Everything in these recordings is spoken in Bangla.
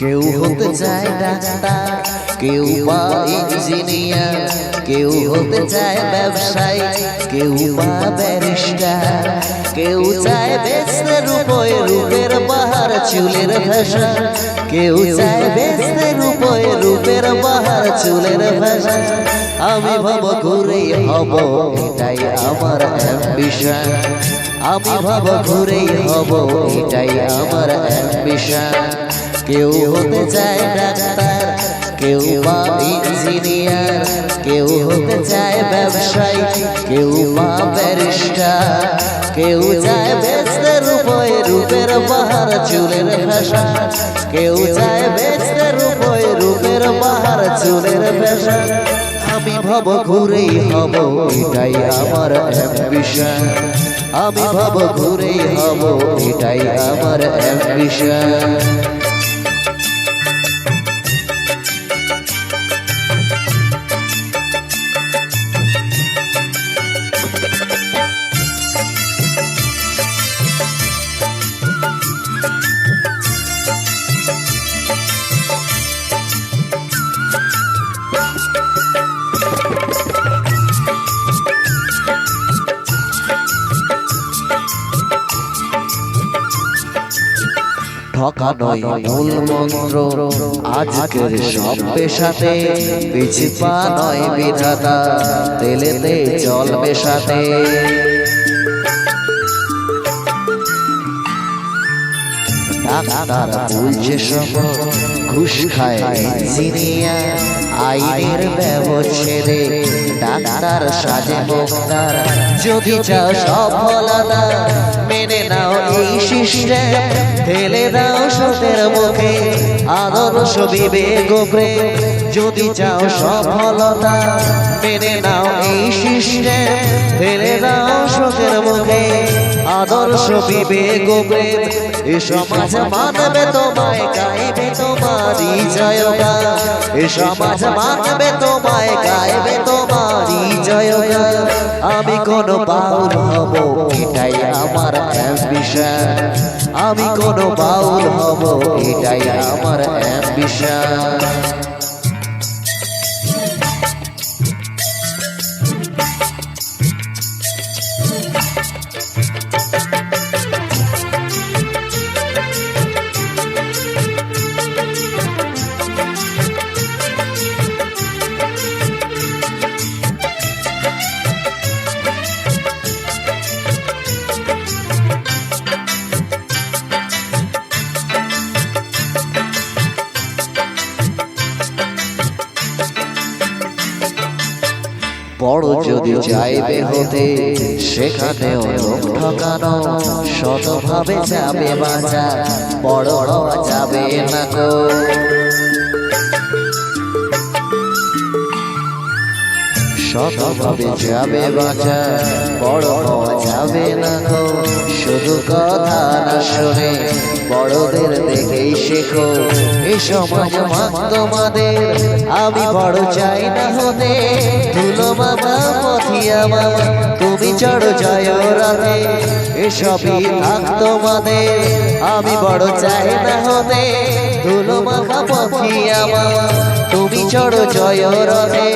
কেউ হতে চায় ডাক্তার কেউ বা ইঞ্জিনিয়ার কেউ হতে চায় ব্যবসায়ী কেউ বা ব্যারিস্টার কেউ চায় বেচতে রূপয়ে রূপের বাহার চুলের ভাষা কেউ চায় বেচতে রূপয়ে রূপের বাহার চুলের ভাষা। আমি ভাব ঘুরে হব এটাই আমার অ্যাম্বিশন আমি ভাব ঘুরেই হব এটাই আমার অ্যাম্বিশন কেউ হতে চায় ডাক্তার, কেউ বা ইঞ্জিনিয়ার, কেউ হতে চায় ব্যবসায়ী, কেউ বা ব্যারিস্টার, কেউ চায় বেচতে রূপয়ে রূপের বাহার চুলের ভাষা কেউ চায় বেচতে রূপয়ে রূপের বাহার চুলের ভাষা আমি ভাব ঘুরেই হব এটাই আমার অ্যাম্বিশন আমি ভাব ঘুরেই হব এটাই আমার অ্যাম্বিশন ঠকানোই মূল মন্ত্র আজকের সব পেশাতে পিছিপা নয় বিধাতা তেলেতে জল মেশাতে। ডাক্তার বলছে সব ঘুষ খায় ইঞ্জিনিয়ার আইনের ব্যবচ্ছেদে ডাক্তার সাজে বক্তার যদি চাও সফলতা, মেনে নাও এই সিস্টেম ঠেলে দাও সতের মুখে আদর্শ বিবেক প্রেম। যদি চাও সফলতা, মেনে নাও এই সিস্টেম ঠেলে দাও সতের মুখে আদর্শ বিবেক প্রেম। এ সমাজ মানবে তোমায় গাইবে তোমারই জয়গান। এ সমাজ মানবে তোমায় গাইবে তোমারই জয়গান। আমি কোন বাউল হব এটাই আমার অ্যাম্বিশন আমি কোন বাউল হব এটাই আমার অ্যাম্বিশন বড় যদি চাইবে হতে সেখানেও লোক ঠকানো শতভাবে যাবে বাঁচা বড় যাবে না গো। শতভাবে যাবে বাঁচা বড় যাবে না গো। শুধু কথা না শুনে বড়দের দেখেই শেখো। সমাজ তোমাদের, আমি বড় চাই না হতে। ধুলো মামা পথিয়া মামা, তুমি চড়ো জয় রাতে। এসবই থাক তোমাদের, আমি বড় চাই না হতে। ধুলো মামা পথিয়া মামা, তুমি চড়ো জয় রথে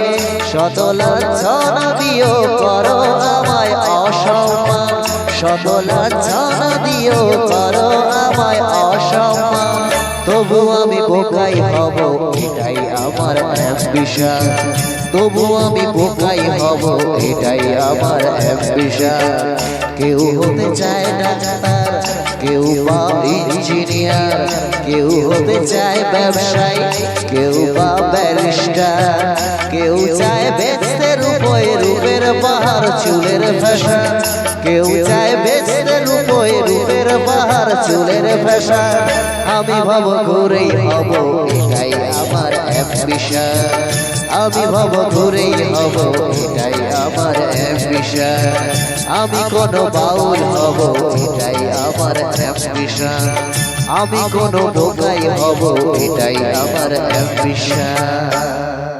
শত লাঞ্ছনা দিও করো আমায় অসম্মান। শত লাঞ্ছনা দিও করো আমায় অসম্মান। তবু আমি বোকাই হব, এটাই আমার অ্যাম্বিশন তবু আমি বোকাই হব, এটাই আমার অ্যাম্বিশন কেউ হতে চায় ডাক্তার, কেউ বা ইঞ্জিনিয়ার কেউ হতে চায় ব্যবসায়ী, কেউ বা ব্যারিস্টার কেউ চায় বেচতে রূপয়ে রূপের বাহার চুলের ভাষা কেউ চায় বেচতে রূপয়ে রূপের বাহার চুলের ভাষা আমি ভাব ঘুরেই হব এটাই আমার অ্যাম্বিশন। আমি ভাব ঘুরেই হব এটাই আমার অ্যাম্বিশন। আমি কোন বাউল হব এটাই আমার অ্যাম্বিশন। আমি কোন বোকাই হব এটাই আমার অ্যাম্বিশন।